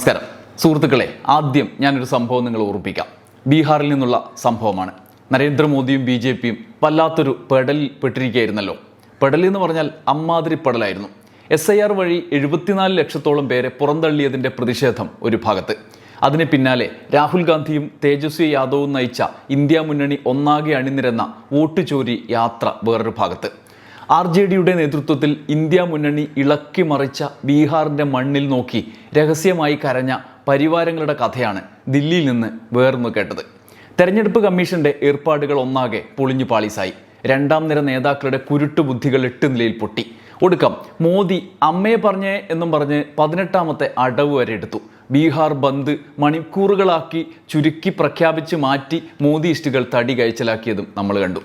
നമസ്കാരം. സുഹൃത്തുക്കളെ ആദ്യം ഞാനൊരു സംഭവം നിങ്ങൾ ഓർപ്പിക്കാം ബീഹാറിൽ നിന്നുള്ള സംഭവമാണ്. നരേന്ദ്രമോദിയും ബി ജെ പിയും വല്ലാത്തൊരു പെടലിൽ പെട്ടിരിക്കുകയായിരുന്നല്ലോ പെടൽ എന്ന് പറഞ്ഞാൽ അമ്മാതിരി പെടലായിരുന്നു. എസ് ഐ ആർ വഴി എഴുപത്തിനാല് ലക്ഷത്തോളം പേരെ പുറന്തള്ളിയതിന്റെ പ്രതിഷേധം ഒരു ഭാഗത്ത്. അതിന് പിന്നാലെ രാഹുൽ ഗാന്ധിയും തേജസ്വി യാദവും നയിച്ച ഇന്ത്യ മുന്നണി ഒന്നാകെ അണിനിരന്ന വോട്ട് ചോരി യാത്ര വേറൊരു ഭാഗത്ത്. ആർ ജെ ഡിയുടെ നേതൃത്വത്തിൽ ഇന്ത്യ മുന്നണി ഇളക്കി മറിച്ച ബീഹാറിന്റെ മണ്ണിൽ നോക്കി രഹസ്യമായി കരഞ്ഞ പരിവാരങ്ങളുടെ കഥയാണ് ദില്ലിയിൽ നിന്ന് വേർന്നു കേട്ടത്. തെരഞ്ഞെടുപ്പ് കമ്മീഷന്റെ ഏർപ്പാടുകൾ ഒന്നാകെ പൊളിഞ്ഞു പാളീസായി. രണ്ടാം നിര നേതാക്കളുടെ കുരുട്ടു ബുദ്ധികൾ എട്ട് നിലയിൽ പൊട്ടി. ഒടുക്കം മോദി അമ്മയെ പറഞ്ഞേ എന്നും പറഞ്ഞ് പതിനെട്ടാമത്തെ അടവ് വരെ എടുത്തു. ബീഹാർ ബന്ദ് മണിക്കൂറുകളാക്കി ചുരുക്കി പ്രഖ്യാപിച്ച് മാറ്റി മോദി ഇഷ്ടികൾ തടി കഴിച്ചലാക്കിയതും നമ്മൾ കണ്ടു.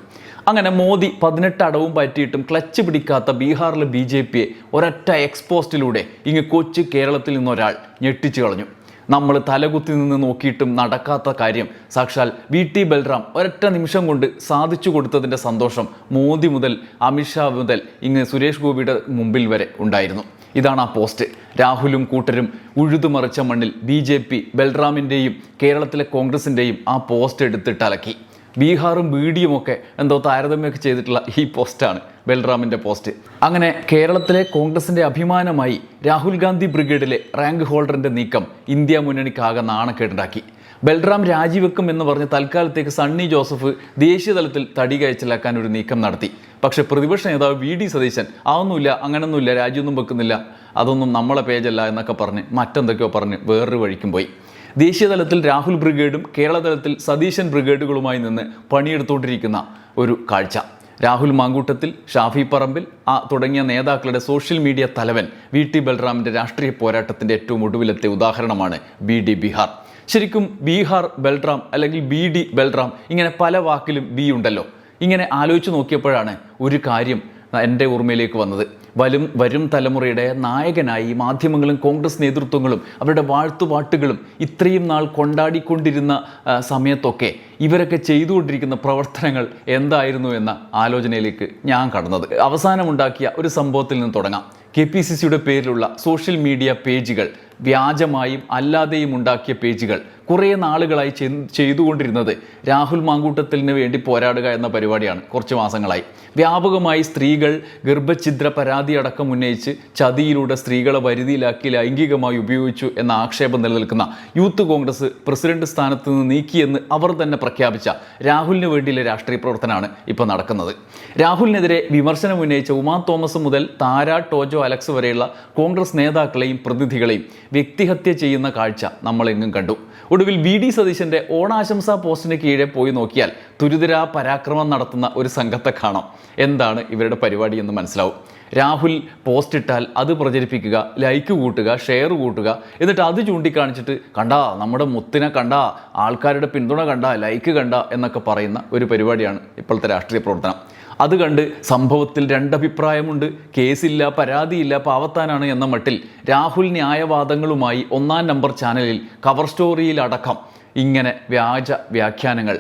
അങ്ങനെ മോദി പതിനെട്ട് അടവും പറ്റിയിട്ടും ക്ലച്ച് പിടിക്കാത്ത ബീഹാറിലെ ബി ജെ പിയെ ഒരൊറ്റ എക്സ്പോസ്റ്റിലൂടെ ഇങ്ങ് കൊച്ചു കേരളത്തിൽ നിന്നൊരാൾ ഞെട്ടിച്ചു കളഞ്ഞു. നമ്മൾ തലകുത്തി നിന്ന് നോക്കിയിട്ടും നടക്കാത്ത കാര്യം സാക്ഷാൽ വി ടി ബൽറാം ഒരൊറ്റ നിമിഷം കൊണ്ട് സാധിച്ചു കൊടുത്തതിന്റെ സന്തോഷം മോദി മുതൽ അമിത്ഷാ മുതൽ ഇങ്ങ് സുരേഷ് ഗോപിയുടെ മുമ്പിൽ വരെ ഉണ്ടായിരുന്നു. ഇതാണ് ആ പോസ്റ്റ് രാഹുലും കൂട്ടരും ഉഴുതുമറിച്ച മണ്ണിൽ ബി ജെ പി ബൽറാമിന്റെയും കേരളത്തിലെ കോൺഗ്രസിന്റെയും ആ പോസ്റ്റ് എടുത്തിട്ട് അലക്കി. ബീഹാറും ബീഡിയും ഒക്കെ എന്തോ താരതമ്യമൊക്കെ ചെയ്തിട്ടുള്ള ഈ പോസ്റ്റാണ് ബൽറാമിന്റെ പോസ്റ്റ്. അങ്ങനെ കേരളത്തിലെ കോൺഗ്രസിന്റെ അഭിമാനമായി രാഹുൽ ഗാന്ധി ബ്രിഗേഡിലെ റാങ്ക് ഹോൾഡറിന്റെ നീക്കം ഇന്ത്യ മുന്നണിക്കാകെ നാണക്കേടുണ്ടാക്കി. ബൽറാം രാജിവെക്കും എന്ന് പറഞ്ഞ് തൽക്കാലത്തേക്ക് സണ്ണി ജോസഫ് ദേശീയ തലത്തിൽ തടി കയച്ചിലാക്കാൻ ഒരു നീക്കം നടത്തി. പക്ഷേ പ്രതിപക്ഷ നേതാവ് വി ഡി സതീശൻ അതൊന്നുമില്ല അങ്ങനൊന്നുമില്ല രാജിയൊന്നും വെക്കുന്നില്ല അതൊന്നും നമ്മളെ പേജല്ല എന്നൊക്കെ പറഞ്ഞ് മറ്റെന്തൊക്കെയോ പറഞ്ഞ് വേറൊരു വഴിക്കും പോയി. ദേശീയ തലത്തിൽ രാഹുൽ ബ്രിഗേഡും കേരള തലത്തിൽ സതീശൻ ബ്രിഗേഡുകളുമായി നിന്ന് പണിയെടുത്തുകൊണ്ടിരിക്കുന്ന ഒരു കാഴ്ച. രാഹുൽ മാങ്കൂട്ടത്തിൽ ഷാഫി പറമ്പിൽ ആ തുടങ്ങിയ നേതാക്കളുടെ സോഷ്യൽ മീഡിയ തലവൻ വി ടി ബൽറാമിന്റെ രാഷ്ട്രീയ പോരാട്ടത്തിന്റെ ഏറ്റവും ഒടുവിലത്തെ ഉദാഹരണമാണ് ബി ഡി ബീഹാർ. ശരിക്കും ബീഹാർ ബൽറാം അല്ലെങ്കിൽ ബി ഡി ബൽറാം ഇങ്ങനെ പല വാക്കിലും ബി ഉണ്ടല്ലോ. ഇങ്ങനെ ആലോചിച്ച് നോക്കിയപ്പോഴാണ് ഒരു കാര്യം എന്റെ ഓർമ്മയിലേക്ക് വന്നത്. വരും വരും തലമുറയുടെ നായകനായി മാധ്യമങ്ങളും കോൺഗ്രസ് നേതൃത്വങ്ങളും അവരുടെ വാഴ്ത്തുപാട്ടുകളും ഇത്രയും നാൾ കൊണ്ടാടിക്കൊണ്ടിരുന്ന സമയത്തൊക്കെ ഇവരൊക്കെ ചെയ്തുകൊണ്ടിരിക്കുന്ന പ്രവർത്തനങ്ങൾ എന്തായിരുന്നു എന്ന ആലോചനയിലേക്ക് ഞാൻ കടന്നത്. അവസാനമുണ്ടാക്കിയ ഒരു സംഭവത്തിൽ നിന്ന് തുടങ്ങാം. കെ പി സി സിയുടെ പേരിലുള്ള സോഷ്യൽ മീഡിയ പേജുകൾ വ്യാജമായും അല്ലാതെയും ഉണ്ടാക്കിയ പേജുകൾ കുറേ നാളുകളായി ചെയ്തുകൊണ്ടിരുന്നത് രാഹുൽ മാങ്കൂട്ടത്തിന് വേണ്ടി പോരാടുക എന്ന പരിപാടിയാണ് കുറച്ച് മാസങ്ങളായി. വ്യാപകമായി സ്ത്രീകൾ ഗർഭഛിദ്ര പരാതി അടക്കം ഉന്നയിച്ച് ചതിയിലൂടെ സ്ത്രീകളെ വരുതിയിലാക്കി ലൈംഗികമായി ഉപയോഗിച്ചു എന്ന ആക്ഷേപം നിലനിൽക്കുന്ന യൂത്ത് കോൺഗ്രസ് പ്രസിഡന്റ് സ്ഥാനത്ത് നിന്ന് നീക്കിയെന്ന് അവർ തന്നെ പ്രഖ്യാപിച്ച രാഹുലിന് വേണ്ടിയുള്ള രാഷ്ട്രീയ പ്രവർത്തനമാണ് ഇപ്പോൾ നടക്കുന്നത്. രാഹുലിനെതിരെ വിമർശനം ഉന്നയിച്ച ഉമാ തോമസ് മുതൽ താര ടോജോ അലക്സ് വരെയുള്ള കോൺഗ്രസ് നേതാക്കളെയും പ്രതിനിധികളെയും വ്യക്തിഹത്യ ചെയ്യുന്ന കാഴ്ച നമ്മളെങ്ങും കണ്ടു. ഒടുവിൽ വി ഡി സതീശന്റെ ഓണാശംസാ പോസ്റ്റിന് കീഴെ പോയി നോക്കിയാൽ തുരിതരാ പരാക്രമം നടത്തുന്ന ഒരു സംഘത്തെ കാണാം. എന്താണ് ഇവരുടെ പരിപാടി എന്ന് മനസ്സിലാവും. രാഹുൽ പോസ്റ്റ് ഇട്ടാൽ അത് പ്രചരിപ്പിക്കുക ലൈക്ക് കൂട്ടുക ഷെയർ കൂട്ടുക എന്നിട്ട് അത് ചൂണ്ടിക്കാണിച്ചിട്ട് കണ്ടാ നമ്മുടെ മുത്തിനെ കണ്ടാ ആൾക്കാരുടെ പിന്തുണ കണ്ട ലൈക്ക് കണ്ട എന്നൊക്കെ പറയുന്ന ഒരു പരിപാടിയാണ് ഇപ്പോഴത്തെ രാഷ്ട്രീയ പ്രവർത്തനം. അത് കണ്ട് സംഭവത്തിൽ രണ്ടഭിപ്രായമുണ്ട്. കേസില്ല പരാതിയില്ല പാവത്താനാണ് എന്ന മട്ടിൽ രാഹുൽ ന്യായവാദങ്ങളുമായി ഒന്നാം നമ്പർ ചാനലിൽ കവർ സ്റ്റോറിയിൽ അടക്കം ഇങ്ങനെ വ്യാജ വ്യാഖ്യാനങ്ങൾ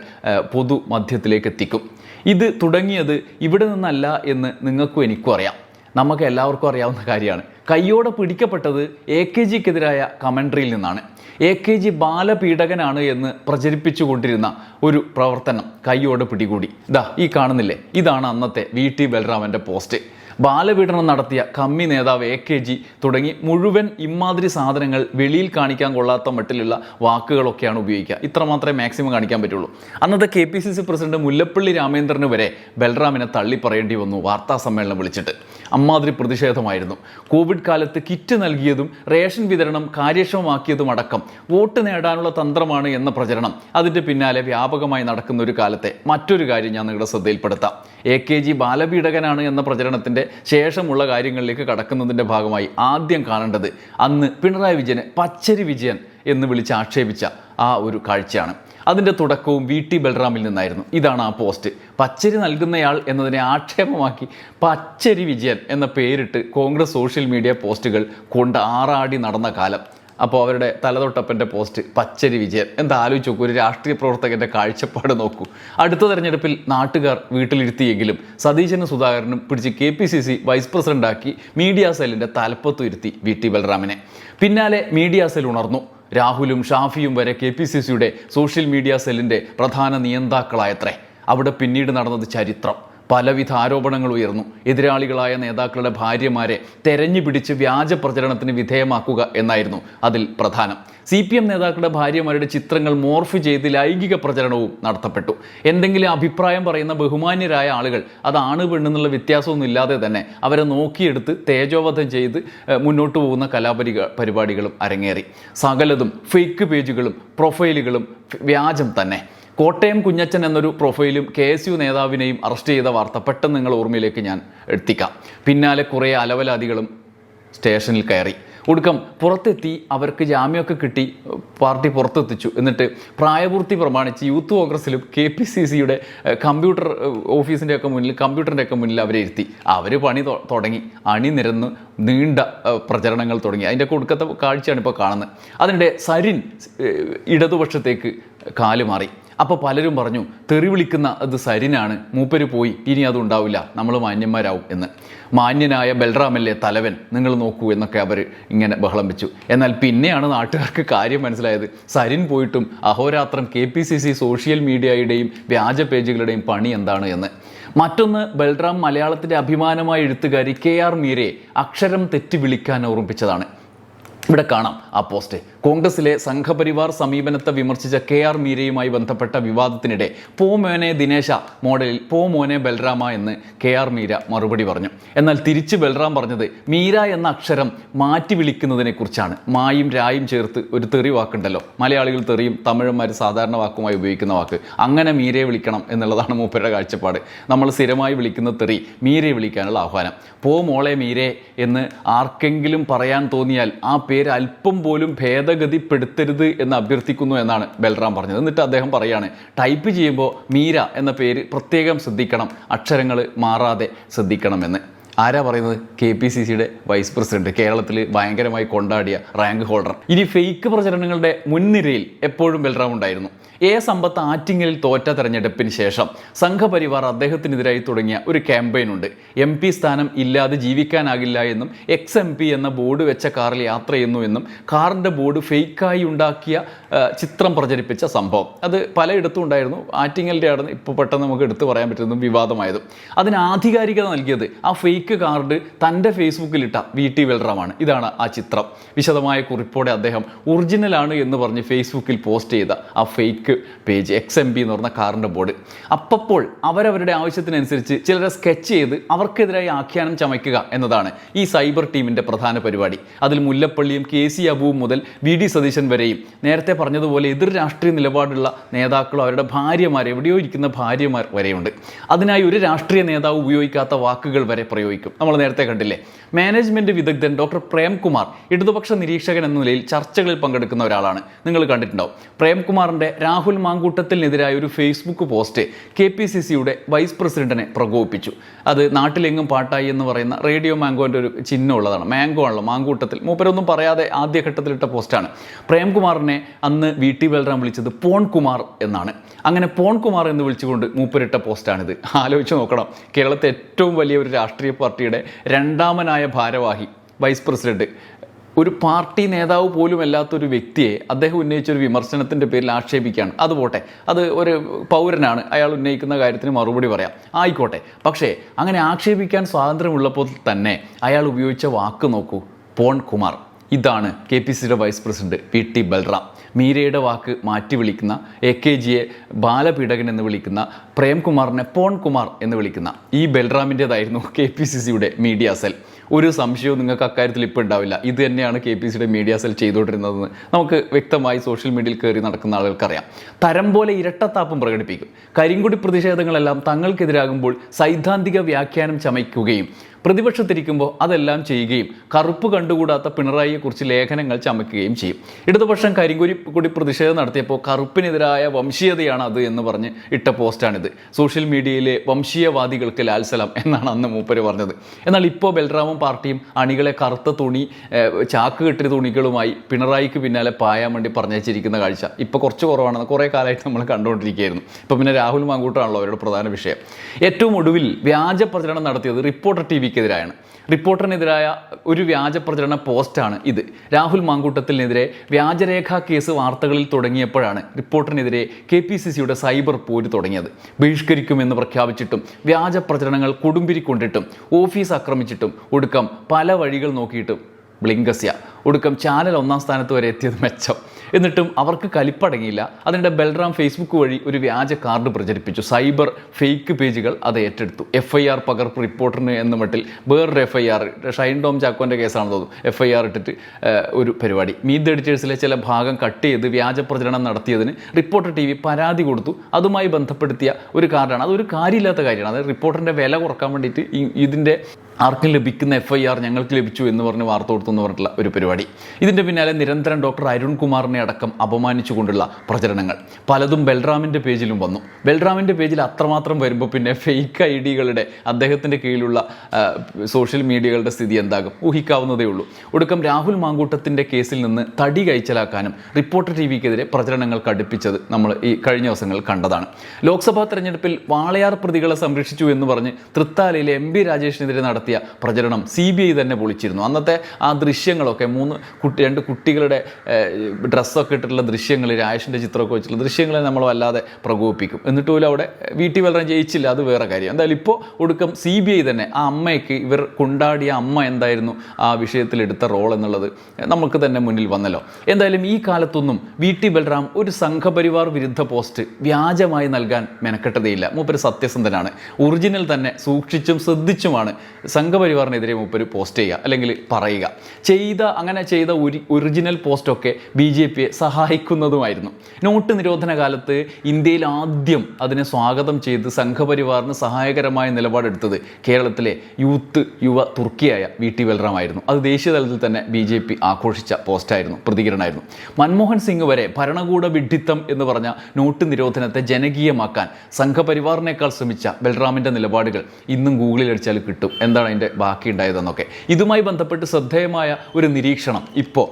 പൊതുമധ്യത്തിലേക്ക് എത്തിക്കും. ഇത് തുടങ്ങിയത് ഇവിടെ നിന്നല്ല എന്ന് നിങ്ങൾക്കും എനിക്കും അറിയാം. നമുക്ക് എല്ലാവർക്കും അറിയാവുന്ന കാര്യമാണ്. കയ്യോടെ പിടിക്കപ്പെട്ടത് എ കെ ജിക്കെതിരായ കമൻട്രിയിൽ നിന്നാണ്. എ കെ ജി ബാലപീഡകനാണ് എന്ന് പ്രചരിപ്പിച്ചുകൊണ്ടിരുന്ന ഒരു പ്രവർത്തനം കയ്യോടെ പിടികൂടി. ദാ ഈ കാണുന്നില്ലേ? ഇതാണ് അന്നത്തെ വി ടി ബലറാമന്റെ പോസ്റ്റ്. ബാലപീഡനം നടത്തിയ കമ്മി നേതാവ് എ കെ ജി തുടങ്ങി മുഴുവൻ ഇമാതിരി സാധനങ്ങൾ വെളിയിൽ കാണിക്കാൻ കൊള്ളാത്ത മട്ടിലുള്ള വാക്കുകളൊക്കെയാണ് ഉപയോഗിക്കുക. ഇത്ര മാത്രമേ മാക്സിമം കാണിക്കാൻ പറ്റുള്ളൂ. അന്നത്തെ K P C C president Mullappally രാമേന്ദ്രന് വരെ ബൽറാമിനെ തള്ളി പറയേണ്ടി വന്നു വാർത്താ സമ്മേളനം വിളിച്ചിട്ട്. അമ്മാതിരി പ്രതിഷേധമായിരുന്നു. കോവിഡ് കാലത്ത് കിറ്റ് നൽകിയതും റേഷൻ വിതരണം കാര്യക്ഷമമാക്കിയതും അടക്കം വോട്ട് നേടാനുള്ള തന്ത്രമാണ് എന്ന പ്രചരണം അതിന്റെ പിന്നാലെ വ്യാപകമായി നടക്കുന്ന ഒരു കാലത്തെ മറ്റൊരു കാര്യം ഞാൻ നിങ്ങളുടെ ശ്രദ്ധയിൽപ്പെടുത്താം. എ കെ ജി ബാലപീഡകനാണ് എന്ന പ്രചരണത്തിന്റെ ശേഷമുള്ള കാര്യങ്ങളിലേക്ക് കടക്കുന്നതിന്റെ ഭാഗമായി ആദ്യം കാണേണ്ടത് അന്ന് പിണറായി വിജയനെ പച്ചരി വിജയൻ എന്ന് വിളിച്ച് ആക്ഷേപിച്ച ആ ഒരു കാഴ്ചയാണ്. അതിന്റെ തുടക്കവും വി ടി ബൽറാമിൽ നിന്നായിരുന്നു. ഇതാണ് ആ പോസ്റ്റ്. പച്ചരി നൽകുന്നയാൾ എന്നതിനെ ആക്ഷേപമാക്കി പച്ചരി വിജയൻ എന്ന പേരിട്ട് കോൺഗ്രസ് സോഷ്യൽ മീഡിയ പോസ്റ്റുകൾ കൊണ്ട് ആറാടി നടന്ന കാലം. അപ്പോൾ അവരുടെ തലതൊട്ടപ്പന്റെ പോസ്റ്റ് പച്ചരി വിജയൻ. എന്താ ആലോചിച്ച് നോക്കൂ ഒരു രാഷ്ട്രീയ പ്രവർത്തകന്റെ കാഴ്ചപ്പാട് നോക്കൂ. അടുത്ത തെരഞ്ഞെടുപ്പിൽ നാട്ടുകാർ വീട്ടിലിരുത്തിയെങ്കിലും സതീശനും സുധാകരനും പിടിച്ച് K P C C vice പ്രസിഡന്റാക്കി media സെല്ലിന്റെ തലപ്പത്തു ഇരുത്തി വി ടി ബലറാമിനെ പിന്നാലെ മീഡിയ സെൽ ഉണർന്നു. രാഹുലും ഷാഫിയും വരെ കെ പി സി സിയുടെ സോഷ്യൽ മീഡിയ സെല്ലിന്റെ പ്രധാന നിയന്താക്കളായത്രേ. അവിടെ പിന്നീട് നടന്നത് ചരിത്രം. പലവിധ ആരോപണങ്ങൾ ഉയർന്നു. എതിരാളികളായ നേതാക്കളുടെ ഭാര്യമാരെ തെരഞ്ഞു പിടിച്ച് വ്യാജ പ്രചരണത്തിന് വിധേയമാക്കുക എന്നായിരുന്നു അതിൽ പ്രധാനം. സി പി എം നേതാക്കളുടെ ഭാര്യമാരുടെ ചിത്രങ്ങൾ മോർഫ് ചെയ്ത് ലൈംഗിക പ്രചരണവും നടത്തപ്പെട്ടു. എന്തെങ്കിലും അഭിപ്രായം പറയുന്ന ബഹുമാന്യരായ ആളുകൾ അത് ആണ് പെണ്ണെന്നുള്ള വ്യത്യാസമൊന്നും ഇല്ലാതെ തന്നെ അവരെ നോക്കിയെടുത്ത് തേജോവധം ചെയ്ത് മുന്നോട്ട് പോകുന്ന കലാപരിക പരിപാടികളും അരങ്ങേറി. സകലതും ഫേക്ക് പേജുകളും പ്രൊഫൈലുകളും വ്യാജം തന്നെ. കോട്ടയം കുഞ്ഞച്ചൻ എന്നൊരു പ്രൊഫൈലും കെ എസ് യു നേതാവിനെയും അറസ്റ്റ് ചെയ്ത വാർത്ത പെട്ടെന്ന് നിങ്ങൾ ഓർമ്മയിലേക്ക് ഞാൻ എത്തിക്കാം. പിന്നാലെ കുറേ അലവലാദികളും സ്റ്റേഷനിൽ കയറി. ഒടുക്കം പുറത്തെത്തി അവർക്ക് ജാമ്യമൊക്കെ കിട്ടി പാർട്ടി പുറത്തെത്തിച്ചു. എന്നിട്ട് പ്രായപൂർത്തി പ്രമാണിച്ച് യൂത്ത് കോൺഗ്രസിലും കെ പി സി സിയുടെ കമ്പ്യൂട്ടർ ഓഫീസിന്റെ ഒക്കെ മുന്നിൽ കമ്പ്യൂട്ടറിന്റെ ഒക്കെ മുന്നിൽ അവരെ ഇരുത്തി. അവർ പണി തുടങ്ങി. അണിനിരന്ന് നീണ്ട പ്രചരണങ്ങൾ തുടങ്ങി. അതിന്റെ കൊടുക്കത്തെ കാഴ്ചയാണ് ഇപ്പോൾ കാണുന്നത്. അതിനിടെ സരിൻ ഏഹ്, ഇടതുപക്ഷത്തേക്ക് കാലുമാറി അപ്പോൾ പലരും പറഞ്ഞു തെറി വിളിക്കുന്ന അത് സരിനാണ്. മൂപ്പര് പോയി. ഇനി അതുണ്ടാവില്ല നമ്മൾ മാന്യന്മാരാവും എന്ന്. മാന്യനായ ബൽറാമല്ലേ തലവൻ? നിങ്ങൾ നോക്കൂ എന്നൊക്കെ അവർ ഇങ്ങനെ ബഹളം വെച്ചു എന്നാൽ പിന്നെയാണ് നാട്ടുകാർക്ക് കാര്യം മനസ്സിലായത്. സരിൻ പോയിട്ടും അഹോരാത്രം K P C C social മീഡിയയുടെയും വ്യാജ പേജുകളുടെയും പണി എന്താണ് എന്ന്. മറ്റൊന്ന് ബൽറാം മലയാളത്തിന്റെ അഭിമാനമായ എഴുത്തുകാരി കെ ആർ മീരയെ അക്ഷരം തെറ്റി വിളിക്കാൻ ഓർമ്മിപ്പിച്ചതാണ്. ഇവിടെ കാണാം ആ പോസ്റ്റ്. കോൺഗ്രസിലെ സംഘപരിവാർ സമീപനത്തെ വിമർശിച്ച കെ ആർ മീരയുമായി ബന്ധപ്പെട്ട വിവാദത്തിനിടെ പോ മോനെ ദിനേശ മോഡലിൽ പോ മോനെ ബൽറാമ എന്ന് കെ ആർ മീര മറുപടി പറഞ്ഞു. എന്നാൽ തിരിച്ച് ബൽറാം പറഞ്ഞത് മീര എന്ന അക്ഷരം മാറ്റി വിളിക്കുന്നതിനെ കുറിച്ചാണ്. മായും രായും ചേർത്ത് ഒരു തെറി വാക്കുണ്ടല്ലോ. മലയാളികൾ തെറിയും തമിഴന്മാർ സാധാരണ വാക്കുമായി ഉപയോഗിക്കുന്ന വാക്ക്. അങ്ങനെ മീരയെ വിളിക്കണം എന്നുള്ളതാണ് മൂപ്പരുടെ കാഴ്ചപ്പാട്. നമ്മൾ സ്ഥിരമായി വിളിക്കുന്ന തെറി മീരയെ വിളിക്കാനുള്ള ആഹ്വാനം. പോ മോളെ മീരെ എന്ന് ആർക്കെങ്കിലും പറയാൻ തോന്നിയാൽ ആ പേര് അല്പം പോലും ഭേദഗതിപ്പെടുത്തരുത് എന്ന് അഭ്യർത്ഥിക്കുന്നു എന്നാണ് ബൽറാം പറഞ്ഞത്. എന്നിട്ട് അദ്ദേഹം പറയാണ് ടൈപ്പ് ചെയ്യുമ്പോൾ മീര എന്ന പേര് പ്രത്യേകം ശ്രദ്ധിക്കണം അക്ഷരങ്ങൾ മാറാതെ ശ്രദ്ധിക്കണമെന്ന്. ആരാ പറയുന്നത്? കെ പി സി സിയുടെ വൈസ് പ്രസിഡന്റ് കേരളത്തിൽ ഭയങ്കരമായി കൊണ്ടാടിയ റാങ്ക് ഹോൾഡർ. ഇനി ഫേക്ക് പ്രചരണങ്ങളുടെ മുൻനിരയിൽ എപ്പോഴും ബൽറാം ഉണ്ടായിരുന്നു. എ സമ്പത്ത് ആറ്റിങ്ങലിൽ തോറ്റ തെരഞ്ഞെടുപ്പിന് ശേഷം സംഘപരിവാർ അദ്ദേഹത്തിനെതിരായി തുടങ്ങിയ ഒരു ക്യാമ്പയിൻ ഉണ്ട് എം പി സ്ഥാനം ഇല്ലാതെ ജീവിക്കാനാകില്ല എന്നും എക്സ് എം പി എന്ന ബോർഡ് വെച്ച കാറിൽ യാത്ര ചെയ്യുന്നു എന്നും കാറിന്റെ ബോർഡ് ഫേക്കായി ഉണ്ടാക്കിയ ചിത്രം പ്രചരിപ്പിച്ച സംഭവം. അത് പലയിടത്തും ഉണ്ടായിരുന്നു. ആറ്റിങ്ങലിന്റെ ആണ് ഇപ്പോൾ പെട്ടെന്ന് നമുക്ക് എടുത്തു പറയാൻ പറ്റുന്നതും വിവാദമായതും. അതിന് ആധികാരികത നൽകിയത് ആ ഫേക്ക് കാർഡ് തന്റെ ഫേസ്ബുക്കിലിട്ട വി ടി വെൽറാമാണ്. ഇതാണ് ആ ചിത്രം. വിശദമായ കുറിപ്പോടെ അദ്ദേഹം ഒറിജിനലാണ് എന്ന് പറഞ്ഞ് ഫേസ്ബുക്കിൽ പോസ്റ്റ് ചെയ്ത ആ fake page X M B എന്ന് പറഞ്ഞ കാറിന്റെ ബോർഡ് അപ്പോൾ അവരവരുടെ ആവശ്യത്തിനനുസരിച്ച് ചിലരെ സ്കെച്ച് ചെയ്ത് അവർക്കെതിരായി ആഖ്യാനം ചമയ്ക്കുക എന്നതാണ് ഈ സൈബർ ടീമിന്റെ പ്രധാന പരിപാടി. അതിൽ മുല്ലപ്പള്ളിയും കെ സി അബുവും മുതൽ വി ഡി സതീശൻ വരെയും നേരത്തെ പറഞ്ഞതുപോലെ എതിർ രാഷ്ട്രീയ നിലപാടുള്ള നേതാക്കളും അവരുടെ ഭാര്യമാർ എവിടെയോ ഇരിക്കുന്ന ഭാര്യമാർ വരെയുണ്ട്. അതിനായി ഒരു രാഷ്ട്രീയ നേതാവ് ഉപയോഗിക്കാത്ത വാക്കുകൾ വരെ പ്രയോഗിക്കും. നമ്മൾ നേരത്തെ കണ്ടില്ലേ? മാനേജ്മെന്റ് വിദഗ്ധൻ ഡോക്ടർ പ്രേംകുമാർ ഇടതുപക്ഷ നിരീക്ഷകൻ എന്ന നിലയിൽ ചർച്ചകളിൽ പങ്കെടുക്കുന്ന ഒരാളാണ്. നിങ്ങൾ കണ്ടിട്ടുണ്ടാവും. പ്രേംകുമാറിന്റെ രാഹുൽ മാങ്കൂട്ടത്തിനെതിരായ ഒരു Facebook post K P C സിയുടെ വൈസ് പ്രസിഡന്റിനെ പ്രകോപിപ്പിച്ചു. അത് നാട്ടിലെങ്ങും പാട്ടായി എന്ന് പറയുന്ന റേഡിയോ മാങ്കോന്റെ ഒരു ചിഹ്നം ഉള്ളതാണ് മാംഗോ ആണല്ലോ മാങ്കൂട്ടത്തിൽ. മൂപ്പരൊന്നും പറയാതെ ആദ്യഘട്ടത്തിലിട്ട പോസ്റ്റാണ് പ്രേംകുമാറിനെ അന്ന് വി ടി ബൽറാം വിളിച്ചത് പോൺകുമാർ എന്നാണ്. അങ്ങനെ പോൺകുമാർ എന്ന് വിളിച്ചുകൊണ്ട് മൂപ്പരിട്ട പോസ്റ്റാണിത് ആലോചിച്ച് നോക്കണം. കേരളത്തെ ഏറ്റവും വലിയ ഒരു രാഷ്ട്രീയ പാർട്ടിയുടെ രണ്ടാമനായ ഭാരവാഹി വൈസ് പ്രസിഡന്റ് ഒരു പാർട്ടി നേതാവ് പോലും അല്ലാത്തൊരു വ്യക്തിയെ അദ്ദേഹം ഉന്നയിച്ച ഒരു വിമർശനത്തിന്റെ പേരിൽ ആക്ഷേപിക്കുകയാണ്. അത് പോട്ടെ. അത് ഒരു പൗരനാണ്. അയാൾ ഉന്നയിക്കുന്ന കാര്യത്തിന് മറുപടി പറയാം. ആയിക്കോട്ടെ. പക്ഷേ അങ്ങനെ ആക്ഷേപിക്കാൻ സ്വാതന്ത്ര്യമുള്ളപ്പോൾ തന്നെ അയാൾ ഉപയോഗിച്ച വാക്ക് നോക്കൂ. പോൺ കുമാർ. ഇതാണ് കെ പി സിയുടെ vice president P T Balram. മീരയുടെ വാക്ക് മാറ്റി വിളിക്കുന്ന എ കെ ജിയെ ബാലപീഡകൻ എന്ന് വിളിക്കുന്ന പ്രേംകുമാറിനെ പോൺ കുമാർ എന്ന് വിളിക്കുന്ന ഈ ബൽറാമിന്റെതായിരുന്നു കെ പി സി സിയുടെ മീഡിയ സെൽ. ഒരു സംശയവും നിങ്ങൾക്ക് അക്കാര്യത്തിൽ ഇപ്പോൾ ഉണ്ടാവില്ല. ഇത് തന്നെയാണ് കെ പി സിയുടെ മീഡിയ സെൽ ചെയ്തുകൊണ്ടിരുന്നതെന്ന് നമുക്ക് വ്യക്തമായി സോഷ്യൽ മീഡിയയിൽ കയറി നടക്കുന്ന ആളുകൾക്കറിയാം. തരം പോലെ ഇരട്ടത്താപ്പും പ്രകടിപ്പിക്കും. കരിങ്കുടി പ്രതിഷേധങ്ങളെല്ലാം തങ്ങൾക്കെതിരാകുമ്പോൾ സൈദ്ധാന്തിക വ്യാഖ്യാനം ചമയ്ക്കുകയും പ്രതിപക്ഷത്തിരിക്കുമ്പോൾ അതെല്ലാം ചെയ്യുകയും കറുപ്പ് കണ്ടുകൂടാത്ത പിണറായിയെക്കുറിച്ച് ലേഖനങ്ങൾ ചമയ്ക്കുകയും ചെയ്യും. ഇടതുപക്ഷം കരിങ്കുരി കൂടി പ്രതിഷേധം നടത്തിയപ്പോൾ കറുപ്പിനെതിരായ വംശീയതയാണ് അത് എന്ന് പറഞ്ഞ് ഇട്ട പോസ്റ്റാണിത്. സോഷ്യൽ മീഡിയയിലെ വംശീയവാദികൾക്ക് ലാൽസലം എന്നാണ് അന്ന് മൂപ്പര് പറഞ്ഞത്. എന്നാൽ ഇപ്പോൾ ബൽറാമും പാർട്ടിയും അണികളെ കറുത്ത തുണി ചാക്ക് കെട്ടിയ തുണികളുമായി പിണറായിക്ക് പിന്നാലെ പായാൻ വേണ്ടി പറഞ്ഞയച്ചിരിക്കുന്ന കാഴ്ച ഇപ്പോൾ കുറച്ച് കുറവാണെന്ന് കുറേ കാലമായിട്ട് നമ്മൾ കണ്ടുകൊണ്ടിരിക്കുകയായിരുന്നു. ഇപ്പോൾ പിന്നെ രാഹുൽ മാങ്കൂട്ടാണല്ലോ അവരുടെ പ്രധാന വിഷയം. ഏറ്റവും ഒടുവിൽ വ്യാജ പ്രചരണം നടത്തിയത് റിപ്പോർട്ടർ ടി വിക്കെതിരായാണ് റിപ്പോർട്ടറിനെതിരായ ഒരു വ്യാജ പ്രചരണ പോസ്റ്റാണ് ഇത്. രാഹുൽ മാങ്കൂട്ടത്തിനെതിരെ വ്യാജരേഖാ കേസ് വാർത്തകളിൽ തുടങ്ങിയപ്പോഴാണ് റിപ്പോർട്ടറിനെതിരെ കെ പി സി സിയുടെ സൈബർ പോര് തുടങ്ങിയത്. ബഹിഷ്കരിക്കുമെന്ന് പ്രഖ്യാപിച്ചിട്ടും വ്യാജ പ്രചരണങ്ങൾ കൊടുമ്പിരിക്കൊണ്ടിട്ടും ഓഫീസ് ആക്രമിച്ചിട്ടും ഒടുക്കം പല വഴികൾ നോക്കിയിട്ടും ബ്ലിങ്കസ്യ ഒടുക്കം ചാനൽ ഒന്നാം സ്ഥാനത്ത് വരെ എത്തിയത് മെച്ചം. എന്നിട്ടും അവർക്ക് കലിപ്പടങ്ങിയില്ല. അതിനിടെ ബൽറാം ഫേസ്ബുക്ക് വഴി ഒരു വ്യാജ കാർഡ് പ്രചരിപ്പിച്ചു. സൈബർ ഫേക്ക് പേജുകൾ അത് ഏറ്റെടുത്തു. എഫ് ഐ ആർ പകർപ്പ് റിപ്പോർട്ടറിന് എന്ന മട്ടിൽ വേറൊരു F I R Shine Tom ചാക്കോന്റെ കേസാണെന്ന് തോന്നുന്നു. എഫ് ഐ ആർ ഇട്ടിട്ട് ഒരു പരിപാടി. മീറ്റ് എഡിറ്റേഴ്സിലെ ചില ഭാഗം കട്ട് ചെയ്ത് വ്യാജ പ്രചരണം നടത്തിയതിന് റിപ്പോർട്ടർ ടി വി പരാതി കൊടുത്തു. അതുമായി ബന്ധപ്പെടുത്തിയ ഒരു കാർഡാണ്. അതൊരു കാര്യമില്ലാത്ത കാര്യമാണ്. അതായത് റിപ്പോർട്ടറിന്റെ വില കുറയ്ക്കാൻ വേണ്ടിയിട്ട് ഇതിന്റെ ആർക്കും ലഭിക്കുന്ന എഫ് ഐ ആർ ഞങ്ങൾക്ക് ലഭിച്ചു എന്ന് പറഞ്ഞ് വാർത്ത കൊടുത്തെന്ന് പറഞ്ഞിട്ടുള്ള ഒരു പരിപാടി. ഇതിന്റെ പിന്നാലെ നിരന്തരം ഡോക്ടർ അരുൺകുമാറിനെ അടക്കം അപമാനിച്ചുകൊണ്ടുള്ള പ്രചരണങ്ങൾ. പലതും ബൽറാമിന്റെ പേജിലും വന്നു. ബൽറാമിന്റെ പേജിൽ അത്രമാത്രം വരുമ്പോൾ പിന്നെ ഫേക്ക് ഐ ഡികളുടെ അദ്ദേഹത്തിന്റെ കീഴിലുള്ള സോഷ്യൽ മീഡിയകളുടെ സ്ഥിതി എന്താകും? ഊഹിക്കാവുന്നതേ ഉള്ളൂ. ഒടുക്കം രാഹുൽ മാങ്കൂട്ടത്തിന്റെ കേസിൽ നിന്ന് തടി കഴിച്ചലാക്കാനും റിപ്പോർട്ടർ ടി വിക്കെതിരെ പ്രചരണങ്ങൾ കടുപ്പിച്ചത് നമ്മൾ ഈ കഴിഞ്ഞ ദിവസങ്ങൾ കണ്ടതാണ്. ലോക്സഭാ തെരഞ്ഞെടുപ്പിൽ വാളയാർ പ്രതികളെ സംരക്ഷിച്ചു എന്ന് പറഞ്ഞ് തൃത്താലയിലെ എം ബി രാജേഷിനെതിരെ നടത്തിയ പ്രചരണം സി ബി ഐ തന്നെ പൊളിച്ചിരുന്നു. അന്നത്തെ ആ ദൃശ്യങ്ങളൊക്കെ മൂന്ന് കുട്ടി രണ്ട് കുട്ടികളുടെ ഡ്രസ്സൊക്കെ ഇട്ടിട്ടുള്ള ദൃശ്യങ്ങൾ രാജേഷിന്റെ ചിത്രമൊക്കെ വെച്ചിട്ടുള്ള ദൃശ്യങ്ങളെ നമ്മൾ വല്ലാതെ പ്രകോപിപ്പിക്കും. എന്നിട്ട് പോലും അവിടെ വി ടി വളരെ ജയിച്ചില്ല. അത് വേറെ കാര്യം. എന്തായാലും ഇപ്പോൾ ഒടുക്കം സി ബി ഐ തന്നെ ആ അമ്മയ്ക്ക് ഇവർ കൊണ്ടാടിയ അമ്മ എന്തായിരുന്നു ആ വിഷയത്തിൽ എടുത്ത റോൾ എന്നുള്ളത് നമുക്ക് തന്നെ മുന്നിൽ വന്നല്ലോ. എന്തായാലും ഈ കാലത്തൊന്നും വി ടി ബൽറാം ഒരു സംഘപരിവാർ വിരുദ്ധ പോസ്റ്റ് വ്യാജമായി നൽകാൻ മെനക്കെട്ടതേയില്ല. മൂപ്പര് സത്യസന്ധനാണ്. ഒറിജിനൽ തന്നെ സൂക്ഷിച്ചും ശ്രദ്ധിച്ചുമാണ് സംഘപരിവാറിനെതിരെ മൂപ്പര് പോസ്റ്റ് ചെയ്യുക അല്ലെങ്കിൽ പറയുക. ചെയ്ത അങ്ങനെ ചെയ്ത ഒറിജിനൽ പോസ്റ്റൊക്കെ ബി ജെ പിയെ സഹായിക്കുന്നതുമായിരുന്നു. നോട്ട് നിരോധന കാലത്ത് ഇന്ത്യയിൽ ആദ്യം അതിനെ സ്വാഗതം ചെയ്ത് സംഘപരിവാറിന് സഹായകരമായ നിലപാടെടുത്തത് കേരളത്തിലെ യൂത്ത് യുവ തുർക്കിയായ വി ടി ബൽറാമായിരുന്നു. അത് ദേശീയ തലത്തിൽ തന്നെ ബി ജെ പി ആഘോഷിച്ച പോസ്റ്റായിരുന്നു പ്രതികരണമായിരുന്നു. മൻമോഹൻ സിംഗ് വരെ ഭരണകൂട വിഡ്ഢിത്തം എന്ന് പറഞ്ഞ നോട്ട് നിരോധനത്തെ ജനകീയമാക്കാൻ സംഘപരിവാറിനേക്കാൾ ശ്രമിച്ച ബൽറാമിന്റെ നിലപാടുകൾ ഇന്നും ഗൂഗിളിൽ അടിച്ചാൽ കിട്ടും. എന്താണ് അതിന്റെ ബാക്കി ഉണ്ടായതെന്നൊക്കെ ഇതുമായി ബന്ധപ്പെട്ട് ശ്രദ്ധേയമായ ഒരു നിരീക്ഷണം ഇപ്പോൾ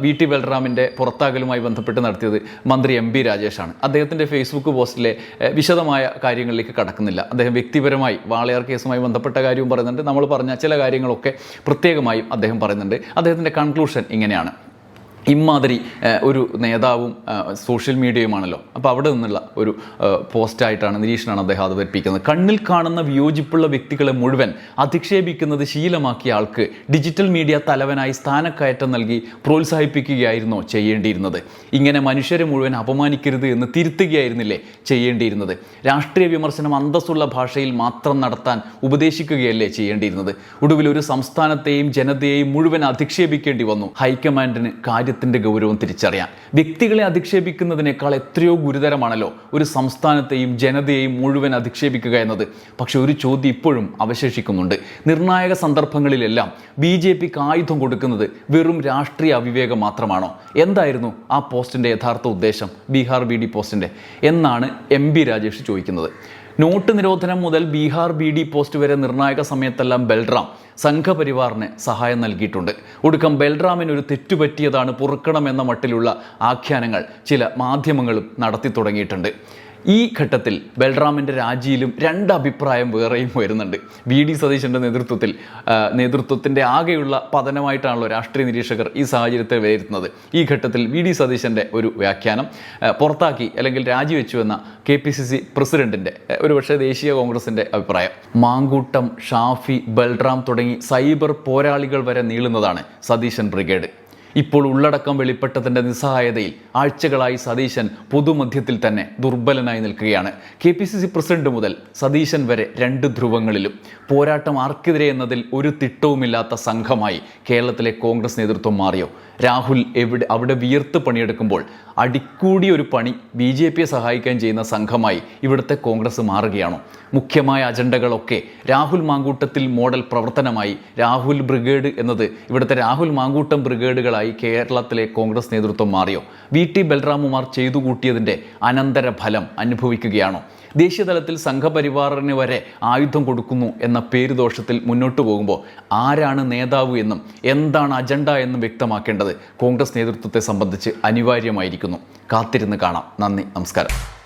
വി ടി ബൽറാമിന്റെ പുറത്താകലുമായി ബന്ധപ്പെട്ട് നടത്തിയത് മന്ത്രി എം ബി രാജേഷാണ്. അദ്ദേഹത്തിന്റെ ഫേസ്ബുക്ക് പോസ്റ്റിലെ വിശദമായ കാര്യങ്ങളിലേക്ക് കടക്കുന്നില്ല. അദ്ദേഹം വ്യക്തിപരമായി വാളയാർ കേസുമായി ബന്ധപ്പെട്ട കാര്യവും പറയുന്നുണ്ട്. നമ്മൾ പറഞ്ഞ ചില കാര്യങ്ങളൊക്കെ പ്രത്യേകമായും അദ്ദേഹം പറയുന്നുണ്ട്. അദ്ദേഹത്തിന്റെ കൺക്ലൂഷൻ ഇങ്ങനെയാണ്. ഇമാതിരി ഒരു നേതാവും സോഷ്യൽ മീഡിയയുമാണല്ലോ. അപ്പോൾ അവിടെ നിന്നുള്ള ഒരു പോസ്റ്റായിട്ടാണ് നിരീക്ഷണമാണ് അദ്ദേഹം അവതരിപ്പിക്കുന്നത് കണ്ണിൽ കാണുന്ന വിയോജിപ്പുള്ള വ്യക്തികളെ മുഴുവൻ അധിക്ഷേപിക്കുന്നത് ശീലമാക്കിയ ആൾക്ക് ഡിജിറ്റൽ മീഡിയ തലവനായി സ്ഥാനക്കയറ്റം നൽകി പ്രോത്സാഹിപ്പിക്കുകയായിരുന്നോ ചെയ്യേണ്ടിയിരുന്നത്. ഇങ്ങനെ മനുഷ്യരെ മുഴുവൻ അപമാനിക്കരുത് എന്ന് തിരുത്തുകയായിരുന്നില്ലേ ചെയ്യേണ്ടിയിരുന്നത്? രാഷ്ട്രീയ വിമർശനം അന്തസ്സുള്ള ഭാഷയിൽ മാത്രം നടത്താൻ ഉപദേശിക്കുകയല്ലേ ചെയ്യേണ്ടിയിരുന്നത്? ഒടുവിൽ ഒരു സംസ്ഥാനത്തെയും ജനതയെയും മുഴുവൻ അധിക്ഷേപിക്കേണ്ടി വന്നു. ഹൈക്കമാൻഡിന് കാര്യത്തിന്റെ ഗൗരവം തിരിച്ചറിയാൻ. വ്യക്തികളെ അധിക്ഷേപിക്കുന്നതിനേക്കാൾ എത്രയോ ഗുരുതരമാണല്ലോ ഒരു സംസ്ഥാനത്തെയും ജനതയെയും മുഴുവൻ അധിക്ഷേപിക്കുക എന്നത്. പക്ഷെ ഒരു ചോദ്യം ഇപ്പോഴും അവശേഷിക്കുന്നുണ്ട്. നിർണായക സന്ദർഭങ്ങളിലെല്ലാം ബി ജെ പിക്ക് ആയുധം കൊടുക്കുന്നത് വെറും രാഷ്ട്രീയ അവിവേകം മാത്രമാണോ? എന്തായിരുന്നു ആ പോസ്റ്റിന്റെ യഥാർത്ഥ ഉദ്ദേശം? ബീഹാർ ബി ഡി പോസ്റ്റിന്റെ. എന്നാണ് എം ബി രാജേഷ് ചോദിക്കുന്നത്. നോട്ട് നിരോധനം മുതൽ ബീഹാർ ബി ഡി പോസ്റ്റ് വരെ നിർണായക സമയത്തെല്ലാം ബൽറാം സംഘപരിവാറിന് സഹായം നൽകിയിട്ടുണ്ട്. ഒടുക്കം ബൽറാമിന് ഒരു തെറ്റുപറ്റിയതാണ് പൊറുക്കണമെന്ന മട്ടിലുള്ള ആഖ്യാനങ്ങൾ ചില മാധ്യമങ്ങളും നടത്തി തുടങ്ങിയിട്ടുണ്ട്. ഈ ഘട്ടത്തിൽ ബൽറാമിന്റെ രാജിയിലും രണ്ട് അഭിപ്രായം വേറെയും വരുന്നുണ്ട്. വി ഡി സതീശന്റെ നേതൃത്വത്തിൽ നേതൃത്വത്തിന്റെ ആകെയുള്ള പതനമായിട്ടാണല്ലോ രാഷ്ട്രീയ നിരീക്ഷകർ ഈ സാഹചര്യത്തെ വിലയിരുത്തുന്നത്. ഈ ഘട്ടത്തിൽ വി ഡി സതീശന്റെ ഒരു വ്യാഖ്യാനം പുറത്താക്കി അല്ലെങ്കിൽ രാജിവെച്ചു എന്ന കെ പി സി സി പ്രസിഡന്റിന്റെ ഒരുപക്ഷെ ദേശീയ കോൺഗ്രസിന്റെ അഭിപ്രായം. മാങ്കൂട്ടം ഷാഫി ബൽറാം തുടങ്ങി സൈബർ പോരാളികൾ വരെ നീളുന്നതാണ് സതീശൻ ബ്രിഗേഡ്. ഇപ്പോൾ ഉള്ളടക്കം വെളിപ്പെട്ടതിന്റെ നിസ്സഹായതയിൽ ആഴ്ചകളായി സതീശൻ പൊതുമധ്യത്തിൽ തന്നെ ദുർബലനായി നിൽക്കുകയാണ്. K P C C president മുതൽ സതീശൻ വരെ രണ്ട് ധ്രുവങ്ങളിലും. പോരാട്ടം ആർക്കെതിരെ എന്നതിൽ ഒരു തിട്ടവുമില്ലാത്ത സംഘമായി കേരളത്തിലെ കോൺഗ്രസ് നേതൃത്വം മാറിയോ? രാഹുൽ എവിടെ അവിടെ വിയർത്ത് പണിയെടുക്കുമ്പോൾ അടിക്കൂടി ഒരു പണി ബി ജെ പിയെ സഹായിക്കാൻ ചെയ്യുന്ന സംഘമായി ഇവിടുത്തെ കോൺഗ്രസ് മാറുകയാണോ? മുഖ്യമായ അജണ്ടകളൊക്കെ രാഹുൽ മാങ്കൂട്ടത്തിൽ മോഡൽ പ്രവർത്തനമായി. രാഹുൽ ബ്രിഗേഡ് എന്നത് ഇവിടുത്തെ രാഹുൽ മാങ്കൂട്ടം ബ്രിഗേഡുകളായി കേരളത്തിലെ കോൺഗ്രസ് നേതൃത്വം മാറിയോ? വി ടി ബൽറാമുമാർ ചെയ്തു കൂട്ടിയതിന്റെ അനന്തര ഫലം അനുഭവിക്കുകയാണോ ദേശീയതലത്തിൽ സംഘപരിവാറിന് വരെ ആയുധം കൊടുക്കുന്നു എന്ന പേരുദോഷത്തിൽ മുന്നോട്ട് പോകുമ്പോൾ ആരാണ് നേതാവ് എന്നും എന്താണ് അജണ്ട എന്നും വ്യക്തമാക്കേണ്ടത് കോൺഗ്രസ് നേതൃത്വത്തെ സംബന്ധിച്ച് അനിവാര്യമായിരിക്കുന്നു. കാത്തിരുന്ന് കാണാം. നന്ദി. നമസ്കാരം.